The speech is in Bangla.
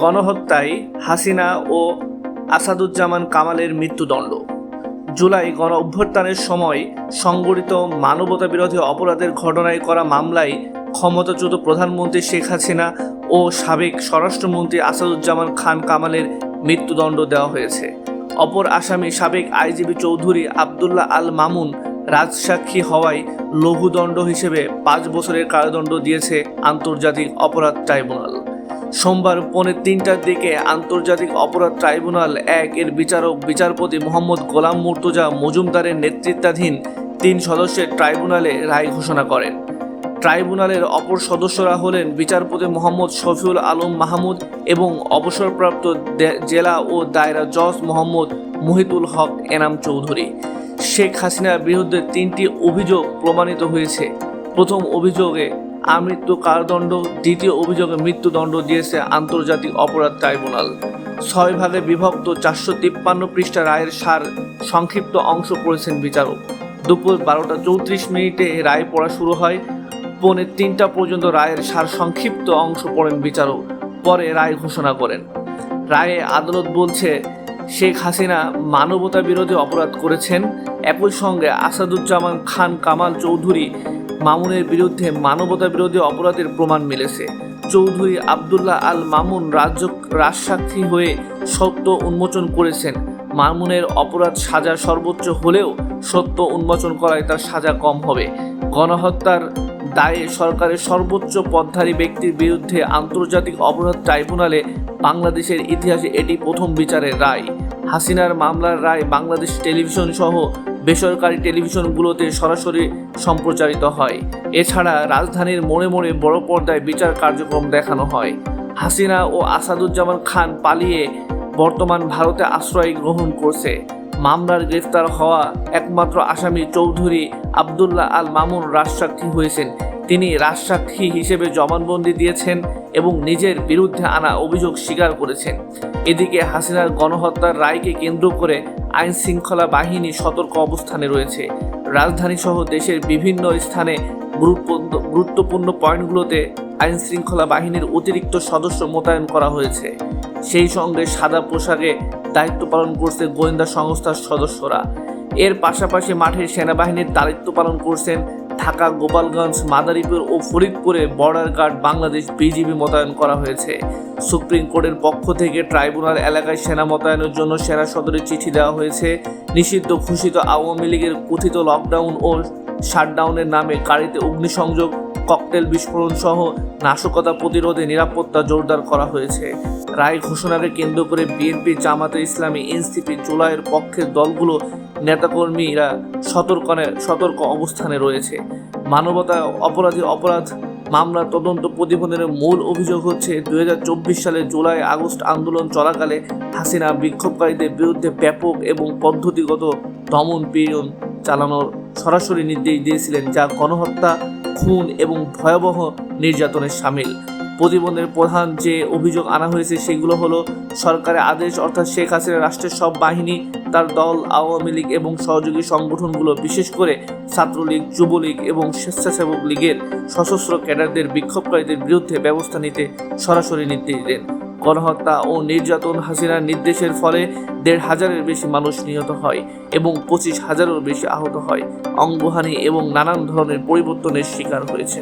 গণহত্যায় হাসিনা ও আসাদুজ্জামান কামালের মৃত্যুদণ্ড। জুলাই গণ অভ্যুত্থানের সময় সংগঠিত মানবতা বিরোধী অপরাধের ঘটনায় করা মামলায় ক্ষমতাচ্যুত প্রধানমন্ত্রী শেখ হাসিনা ও সাবেক স্বরাষ্ট্রমন্ত্রী আসাদুজ্জামান খান কামালের মৃত্যুদণ্ড দেওয়া হয়েছে। অপর আসামি সাবেক আইজিবি চৌধুরী আবদুল্লাহ আল মামুন রাজসাক্ষী হওয়ায় লঘুদণ্ড হিসেবে পাঁচ বছরের কারাদণ্ড দিয়েছে আন্তর্জাতিক অপরাধ ট্রাইব্যুনাল। সোমবার পৌনে তিনটার দিকে আন্তর্জাতিক অপরাধ ট্রাইব্যুনাল এক এর বিচারক বিচারপতি মোহাম্মদ গোলাম মুর্তজা মজুমদারের নেতৃত্বাধীন তিন সদস্যের ট্রাইব্যুনালে রায় ঘোষণা করেন। ট্রাইব্যুনালের অপর সদস্যরা হলেন বিচারপতি মোহাম্মদ শফিউল আলম মাহমুদ এবং অবসরপ্রাপ্ত জেলা ও দায়রা জজ মোহাম্মদ মুহিতুল হক এনাম চৌধুরী। শেখ হাসিনার বিরুদ্ধে তিনটি অভিযোগ প্রমাণিত হয়েছে। প্রথম অভিযোগে আমৃত্যু কারাদণ্ড দ্বিতীয় অভিযোগে মৃত্যুদণ্ড দিয়েছে আন্তর্জাতিক অপরাধ ট্রাইব্যুনাল। ছয় ভাগে বিভক্ত চারশো তিপ্পান্ন পৃষ্ঠা রায়ের সার সংক্ষিপ্ত অংশ পড়েছেন বিচারক। দুপুর বারোটা চৌত্রিশ মিনিটে রায় পড়া শুরু হয়, পৌনে তিনটা পর্যন্ত রায়ের সার সংক্ষিপ্ত অংশ পড়েন বিচারক, পরে রায় ঘোষণা করেন। রায়ে আদালত বলছে, শেখ হাসিনা মানবতা বিরোধী অপরাধ করেছেন। একই সঙ্গে আসাদুজ্জামান খান কামাল চৌধুরী মামুনের বিরুদ্ধে মানবতা বিরোধী অপরাধের প্রমাণ মিলেছে। চৌধুরী আবদুল্লাহ আল মামুন রাজ্য রাজসাক্ষী হয়ে সত্য উন্মোচন করেছেন। মামুনের অপরাধ সাজা সর্বোচ্চ হলেও সত্য উন্মোচন করায় তার সাজা কম হবে। গণহত্যার দায়ে সরকারের সর্বোচ্চ পদধারী ব্যক্তির বিরুদ্ধে আন্তর্জাতিক অপরাধ ট্রাইব্যুনালে বাংলাদেশের ইতিহাসে এটি প্রথম বিচারের রায়। হাসিনার মামলার রায় বাংলাদেশ টেলিভিশন সহ বেসরকারি টেলিভিশনগুলোতে সরাসরি সম্প্রচারিত হয়। এছাড়া রাজধানীর মোড়ে মোড়ে বড় পর্দায় বিচার কার্যক্রম দেখানো হয়। হাসিনা ও আসাদুজ্জামান খান পালিয়ে বর্তমান ভারতে আশ্রয় গ্রহণ করছে। মামলার গ্রেফতার হওয়া একমাত্র আসামি চৌধুরী আবদুল্লাহ আল মামুন রাজসাক্ষী হয়েছেন। তিনি রাজসাক্ষী হিসেবে জবানবন্দি দিয়েছেন এবং নিজের বিরুদ্ধে আনা অভিযোগ স্বীকার করেছেন। এদিকে হাসিনার গণহত্যার রায়কে কেন্দ্র করে আইন শৃঙ্খলা বাহিনী সতর্ক অবস্থানে রয়েছে। রাজধানী সহ দেশের বিভিন্ন স্থানে গুরুত্বপূর্ণ পয়েন্টগুলোতে আইন শৃঙ্খলা বাহিনীর অতিরিক্ত সদস্য মোতায়েন করা হয়েছে। সেই সঙ্গে সাদা পোশাকে দায়িত্ব পালন করছে গোয়েন্দা সংস্থার সদস্যরা। এর পাশাপাশি মাঠে সেনাবাহিনীর দায়িত্ব পালন করছেন ঢাকা, গোপালগঞ্জ, মাদারীপুর ও ফরিদপুরে বর্ডার গার্ড বাংলাদেশ বিজিবি মোতায়েন করা হয়েছে। সুপ্রিম কোর্টের পক্ষ থেকে ট্রাইব্যুনাল এলাকায় সেনা মোতায়েনের জন্য সেনা সদরে চিঠি দেওয়া হয়েছে। নিষিদ্ধ ঘোষিত আওয়ামী লীগের কথিত লকডাউন ও শাটডাউনের নামে গাড়িতে অগ্নিসংযোগ ককটেল বিস্ফোরণ সহ নাশকতা প্রতিরোধে নিরাপত্তা জোরদার করা হয়েছে। রায় ঘোষণাকে কেন্দ্র করে বিএনপি জামাতে ইসলামী এনসিপি জুলাইয়ের পক্ষের দলগুলো নেতাকর্মীরা সতর্কনে সতর্ক অবস্থানে রয়েছে। মানবতা অপরাধী অপরাধ মামলা তদন্ত প্রতিবেদনের মূল অভিযোগ হচ্ছে, দুই হাজার চব্বিশ সালে জুলাই আগস্ট আন্দোলন চলাকালে হাসিনা বিক্ষোভকারীদের বিরুদ্ধে ব্যাপক এবং পদ্ধতিগত দমন পীড়ন চালানোর সরাসরি নির্দেশ দিয়েছিলেন, যা গণহত্যা, খুন এবং ভয়াবহ নির্যাতনের সামিল। প্রতিবন্ধের প্রধান যে অভিযোগ আনা হয়েছে সেগুলো হলো সরকারের আদেশ, অর্থাৎ শেখ হাসিনা রাষ্ট্রের সব বাহিনী, তার দল, আওয়ামী লীগ এবং সহযোগী সংগঠনগুলো, বিশেষ করে ছাত্রলীগ, যুবলীগ এবং স্বেচ্ছাসেবক লীগের সশস্ত্র ক্যাডারদের, বিক্ষোভকারীদের বিরুদ্ধে ব্যবস্থা নিতে সরাসরি নির্দেশ দেন গণহত্যা ও নির্যাতন হাসিনার নির্দেশের ফলে দেড় হাজারের বেশি মানুষ নিহত হয় এবং পঁচিশ হাজারেরও বেশি আহত হয়। অঙ্গহানি এবং নানান ধরনের পরিবর্তনের শিকার হয়েছে